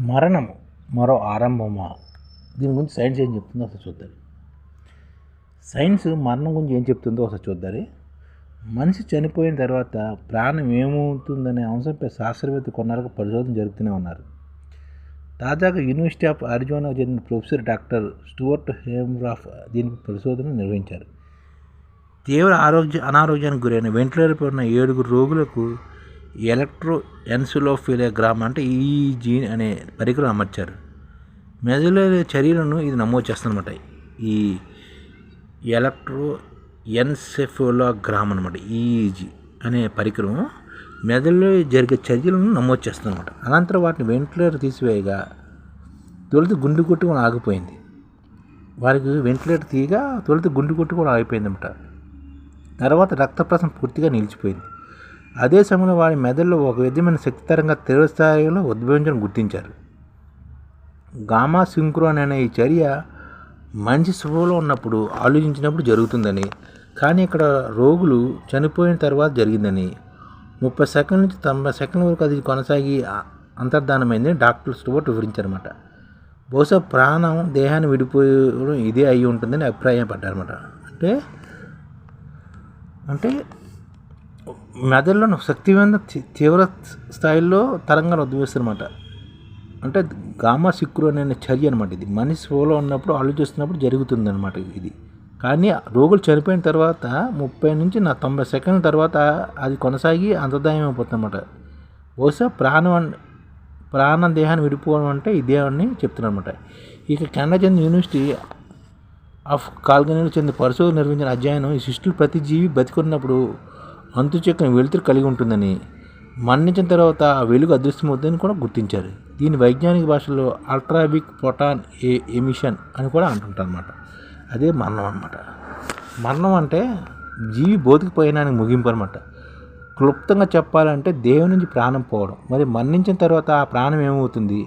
మరణము మరో ఆరంభమా? దీని గురించి సైన్స్ ఏం చెప్తుందో ఒకసారి చూద్దాం. సైన్స్ మరణం గురించి ఏం చెప్తుందో ఒకసారి చూద్దాం. మనిషి చనిపోయిన తర్వాత ప్రాణం ఏమవుతుందనే అంశంపై శాస్త్రవేత్త కొన్నాళ్ళకు పరిశోధన జరుపుతూనే ఉన్నారు. తాజాగా యూనివర్సిటీ ఆఫ్ అరిజోనాకు చెందిన ప్రొఫెసర్ డాక్టర్ స్టూవర్ట్ హేమ్రాఫ్ దీనికి పరిశోధన నిర్వహించారు. తీవ్ర ఆరోగ్య అనారోగ్యానికి గురైన వెంటిలేటర్పై ఉన్న ఏడుగురు రోగులకు ఎలక్ట్రో ఎన్సులోఫిలోగ్రామ్ అంటే ఈజీ అనే పరికరం అమర్చారు. మెదడులో చర్యలను ఇది నమోదు చేస్తుందన్నమాట. ఈ ఎలక్ట్రో ఎన్సెఫోలోగ్రామ్ అనమాట ఈజీ అనే పరికరం మెదడులో జరిగే చర్యలను నమోదు చేస్తుందన్నమాట. అనంతరం వాటిని వెంటిలేటర్ తీసివేయగా తొలుత గుండె కొట్టుకొని ఆగిపోయింది. వారికి వెంటిలేటర్ తీయగా తొలుత గుండు కొట్టుకొని ఆగిపోయిందన్నమాట. తర్వాత రక్త ప్రసరణ పూర్తిగా నిలిచిపోయింది. అదే సమయంలో వారి మెదడులో ఒక విధమైన శక్తితరంగా తీవ్ర స్థాయిలో ఉద్భవించడం గుర్తించారు. గామా సింక్రోన్ అనే ఈ చర్య మనిషి శుభలో ఉన్నప్పుడు ఆలోచించినప్పుడు జరుగుతుందని కానీ ఇక్కడ రోగులు చనిపోయిన తర్వాత జరిగిందని ముప్పై సెకండ్ నుంచి తొంభై సెకండ్ల వరకు అది కొనసాగి అంతర్ధానమైందని డాక్టర్ స్టూవర్ట్ వివరించారన్నమాట. బహుశా ప్రాణం దేహాన్ని విడిపోయడం ఇదే అయి ఉంటుందని అభిప్రాయపడ్డారన్నమాట. అంటే అంటే మెదడులో శక్తివంత తీవ్ర స్థాయిలో తరంగాలు ఉద్భవిస్తారన్నమాట అంటే గామా సిక్కురు అనే చర్య అనమాట ఇది. మనిషి ఫోలో ఉన్నప్పుడు ఆలోచిస్తున్నప్పుడు జరుగుతుంది అనమాట ఇది. కానీ రోగులు చనిపోయిన తర్వాత ముప్పై నుంచి నా తొంభై సెకండ్ల తర్వాత అది కొనసాగి అంతర్దాయం అయిపోతుంది అనమాట బహుశా ప్రాణం ప్రాణ దేహాన్ని విడిపోవడం అంటే ఇదే అని చెప్తున్నారు ఇక కెనడా చెందిన యూనివర్సిటీ ఆఫ్ కాల్గనీలో చెందిన పరిశోధన నిర్వహించిన అధ్యయనం ఈ సృష్టిలో ప్రతి జీవి బతికున్నప్పుడు అంతు చెక్కని వెలుతురు కలిగి ఉంటుందని మరణించిన తర్వాత ఆ వెలుగు అదృశ్యమవుతుందని కూడా గుర్తించారు. దీని వైజ్ఞానిక భాషలో అల్ట్రాబిక్ పొటాన్ ఏ ఎమిషన్ అని కూడా అంటుంటారు అనమాట అదే మరణం అనమాట మరణం అంటే జీవి బోతికిపోయినానికి ముగింపు అనమాట క్లుప్తంగా చెప్పాలంటే దేవుని నుంచి ప్రాణం పోవడం. మరి మరణించిన తర్వాత ఆ ప్రాణం ఏమవుతుంది?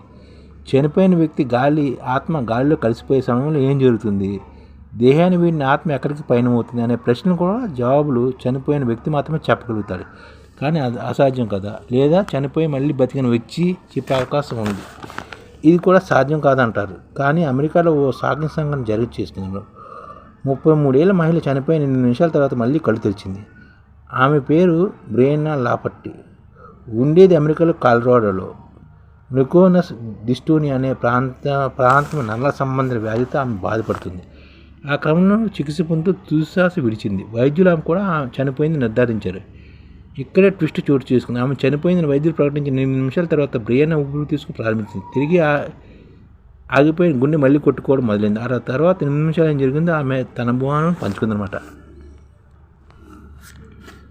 చనిపోయిన వ్యక్తి గాలి ఆత్మ గాలిలో కలిసిపోయే సమయంలో ఏం జరుగుతుంది? దేహాన్ని వీడిన ఆత్మ ఎక్కడికి పయనమవుతుంది అనే ప్రశ్న కూడా జవాబులు చనిపోయిన వ్యక్తి మాత్రమే చెప్పగలుగుతాడు. కానీ అది అసాధ్యం కదా? లేదా చనిపోయి మళ్ళీ బతికిన వ్యక్తి చెప్పే అవకాశం ఉంది. ఇది కూడా సాధ్యం కాదంటారు. కానీ అమెరికాలో ఓ సాగిన సంఘటన జరిగి చేస్తున్నారు. ముప్పై మూడేళ్ళ మహిళ చనిపోయిన ఎనిమిది నిమిషాల తర్వాత మళ్ళీ కళ్ళు తెరిచింది. ఆమె పేరు బ్రేనా లాపట్టి ఉండేది అమెరికాలో కాలరాడోలో. మ్రికోనస్ డిస్టోని అనే ప్రాంత ప్రాంతం నల్ల సంబంధ వ్యాధితో ఆమె బాధపడుతుంది. ఆ క్రమంలో చికిత్స పొందుతూ తుదిశ్వాస విడిచింది. వైద్యులు ఆమె కూడా చనిపోయింది నిర్ధారించారు. ఇక్కడే ట్విస్ట్ చోటు చేసుకుంది. ఆమె చనిపోయిందని వైద్యులు ప్రకటించిన ఎనిమిది నిమిషాల తర్వాత బ్రియన్ ఊపిరి తీసుకుని ప్రారంభించింది. తిరిగి ఆగిపోయిన గుండె మళ్ళీ కొట్టుకోవడం మొదలైంది. ఆ తర్వాత ఎనిమిది నిమిషాలు ఏం జరిగిందో ఆమె తన అనుభవాన్ని పంచుకుందనమాట.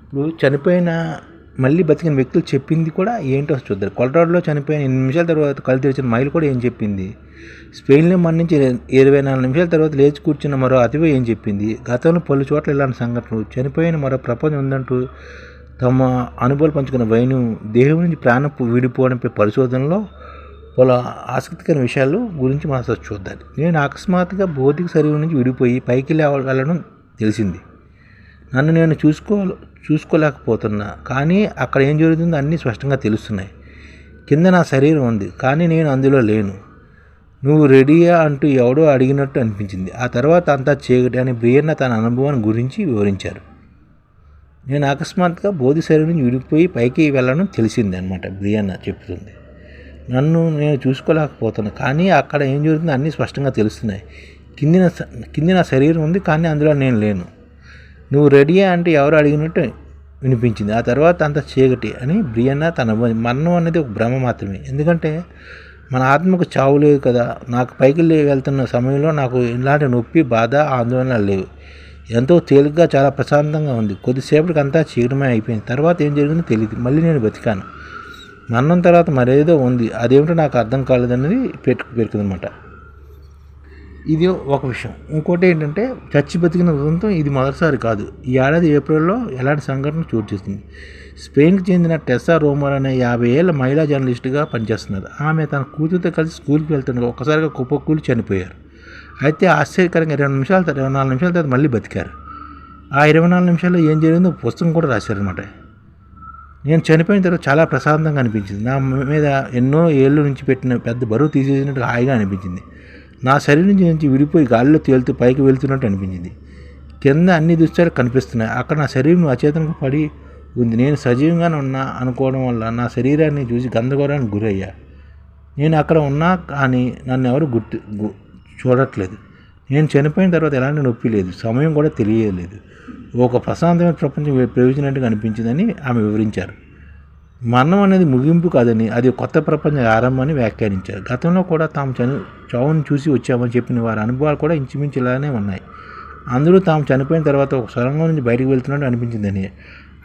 ఇప్పుడు చనిపోయిన మళ్ళీ బతికిన వ్యక్తులు చెప్పింది కూడా ఏంటో చూద్దరు కొలరాడులో చనిపోయిన ఎనిమిది నిమిషాల తర్వాత కళ్ళు తెరిచిన మైలు కూడా ఏం చెప్పింది? స్పెయిన్లో మరణించి ఇరవై నాలుగు నిమిషాల తర్వాత లేచి కూర్చున్న మరో అతివే ఏం చెప్పింది? గతంలో పలు చోట్ల ఇలాంటి సంఘటనలు. చనిపోయిన మరో ప్రపంచం ఉందంటూ తమ అనుభవాలు పంచుకున్న వైను దేహం నుంచి ప్రాణం విడిపోవడంపై పరిశోధనలో పలు ఆసక్తికర విషయాలు గురించి మనం చూద్దాం. నేను అకస్మాత్తుగా భౌతిక శరీరం నుంచి విడిపోయి పైకి వెళ్ళడం తెలిసింది. నన్ను నేను చూసుకో చూసుకోలేకపోతున్నా. కానీ అక్కడ ఏం జరుగుతుందో అన్నీ స్పష్టంగా తెలుస్తున్నాయి. కింద నా శరీరం ఉంది కానీ నేను అందులో లేను. నువ్వు రెడీయా అంటూ ఎవడో అడిగినట్టు అనిపించింది. ఆ తర్వాత అంతా చీకటి అని బ్రియన్న తన అనుభవాన్ని గురించి వివరించారు. నేను అకస్మాత్తుగా బోధి శరీరం నుంచి విడిపోయి పైకి వెళ్ళడం తెలిసింది అనమాట బ్రియన్న చెప్తుంది. నన్ను నేను చూసుకోలేకపోతున్నా కానీ అక్కడ ఏం జరుగుతుందో అన్నీ స్పష్టంగా తెలుస్తున్నాయి. కిందిన కింది నా శరీరం ఉంది కానీ అందులో నేను లేను. నువ్వు రెడీయా అంటే ఎవరు అడిగినట్టు వినిపించింది. ఆ తర్వాత అంత చీకటి అని బ్రియన్న తన మరణం అనేది ఒక భ్రమ మాత్రమే. ఎందుకంటే మన ఆత్మకు చావు లేదు కదా. నాకు పైకి వెళ్తున్న సమయంలో నాకు ఇలాంటి నొప్పి బాధ ఆందోళన లేవు. ఎంతో తేలిగ్గా చాలా ప్రశాంతంగా ఉంది. కొద్దిసేపటికి అంతా చీకటమే అయిపోయింది. తర్వాత ఏం జరిగిందో తెలియదు మళ్ళీ నేను బతికాను. మరణం తర్వాత మరేదో ఉంది. అదేమిటో నాకు అర్థం కాలేదన్నది పెట్టు పెరుకుందనమాట ఇది ఒక విషయం. ఇంకోటి ఏంటంటే చచ్చి బతికిన ఉదంతం ఇది మొదటిసారి కాదు. ఈ ఏడాది ఏప్రిల్లో ఎలాంటి సంఘటన చోటు చేస్తుంది స్పెయిన్కి చెందిన టెస్సా రోమర్ అనే యాభై ఏళ్ళ మహిళా జర్నలిస్ట్గా పనిచేస్తున్నారు. ఆమె తన కూతురుతో కలిసి స్కూల్కి వెళ్తుండగా ఒక్కసారిగా కుప్పకూలు చనిపోయారు. అయితే ఆశ్చర్యకరంగా ఇరవై నిమిషాల ఇరవై నాలుగు నిమిషాల తర్వాత మళ్ళీ బతికారు. ఆ ఇరవై నాలుగు నిమిషాల్లో ఏం జరిగిందో పుస్తకం కూడా రాశారనమాట నేను చనిపోయిన తర్వాత చాలా ప్రశాంతంగా అనిపించింది. నా మీద ఎన్నో ఏళ్ళు నుంచి పెట్టిన పెద్ద బరువు తీసేసినట్టు హాయిగా అనిపించింది. నా శరీరం నుంచి విడిపోయి గాలిలో తేలుతూ పైకి వెళ్తున్నట్టు అనిపించింది. కింద అన్ని దృశ్యాలు కనిపిస్తున్నాయి. అక్కడ నా శరీరం అచేతనకు పడి ఉంది. నేను సజీవంగానే ఉన్నా అనుకోవడం వల్ల నా శరీరాన్ని చూసి గందరగోళానికి గురయ్యా. నేను అక్కడ ఉన్నా కానీ నన్ను ఎవరు గుర్తు గు- చూడట్లేదు. నేను చనిపోయిన తర్వాత ఎలాంటి నొప్పి లేదు. సమయం కూడా తెలియలేదు. ఒక ప్రశాంతమైన ప్రపంచం ప్రయోజనట్టుగా అనిపించిందని ఆమె వివరించారు. మరణం అనేది ముగింపు కాదని అది కొత్త ప్రపంచ ఆరంభమని వ్యాఖ్యానించారు. గతంలో కూడా తాము చని చావును చూసి వచ్చామని చెప్పిన వారి అనుభవాలు కూడా ఇంచుమించు ఇలానే ఉన్నాయి. అందరూ తాము చనిపోయిన తర్వాత ఒక సొరంగం నుంచి బయటకు వెళ్తున్నట్టు అనిపించిందని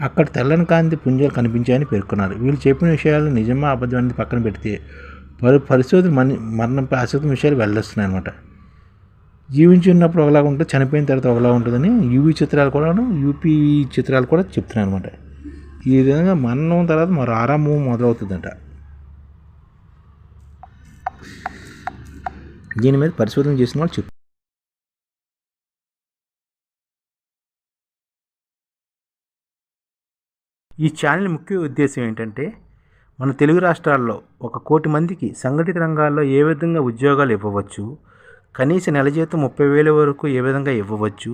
అక్కడ తెల్లని కాంతి పుంజాలు కనిపించాయని పేర్కొన్నారు. వీళ్ళు చెప్పిన విషయాలు నిజమా అబద్ధం అనేది పక్కన పెడితే పలు పరిశోధన మన మరణంపై ఆసక్తి విషయాలు వెళ్ళొస్తున్నాయి అనమాట జీవించి ఉన్నప్పుడు ఒకలాగా ఉంటుంది చనిపోయిన తర్వాత ఒకలా ఉంటుందని యూవీ చిత్రాలు కూడా యూపీ చిత్రాలు కూడా చెప్తున్నాయి అనమాట ఈ విధంగా మరణం తర్వాత మరో ఆరంభం మొదలవుతుందంట. దీని మీద పరిశోధన చేసిన వాళ్ళు చెప్పు ఈ ఛానల్ ముఖ్య ఉద్దేశం ఏంటంటే మన తెలుగు రాష్ట్రాల్లో ఒక కోటి మందికి సంఘటిత రంగాల్లో ఏ విధంగా ఉద్యోగాలు ఇవ్వవచ్చు కనీస నెల జీతం ముప్పై వేల వరకు ఏ విధంగా ఇవ్వవచ్చు